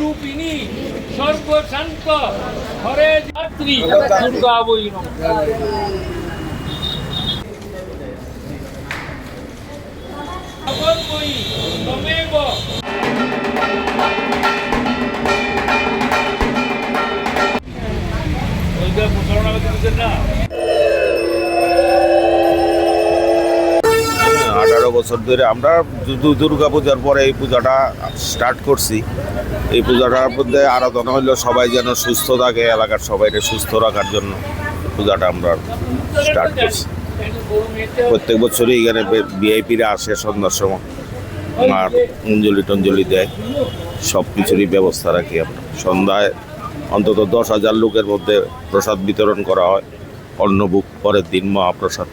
রূপিণী সর্বশান্ত হরে যাত্রী দুর্গা প্রচারণা না আঠারো বছর ধরে আমরা দুর্গা পূজার পরে এই পূজাটা স্টার্ট করছি। এই পূজাটার মধ্যে আরাধনা হইল সবাই যেন সুস্থ থাকে, এলাকার সবাইকে সুস্থ রাখার জন্য পূজাটা আমরা স্টার্ট করছি। প্রত্যেক বছরই এখানে ভিআইপিরা আসে সন্ধ্যার সময়। আর অঞ্জলি টঞ্জলি দেয়। সব কিছুরই ব্যবস্থা রাখি আমরা। সন্ধ্যায় অন্তত দশ হাজার লোকের মধ্যে প্রসাদ বিতরণ করা হয়। অন্নভোগ পরের দিন মহাপ্রসাদ।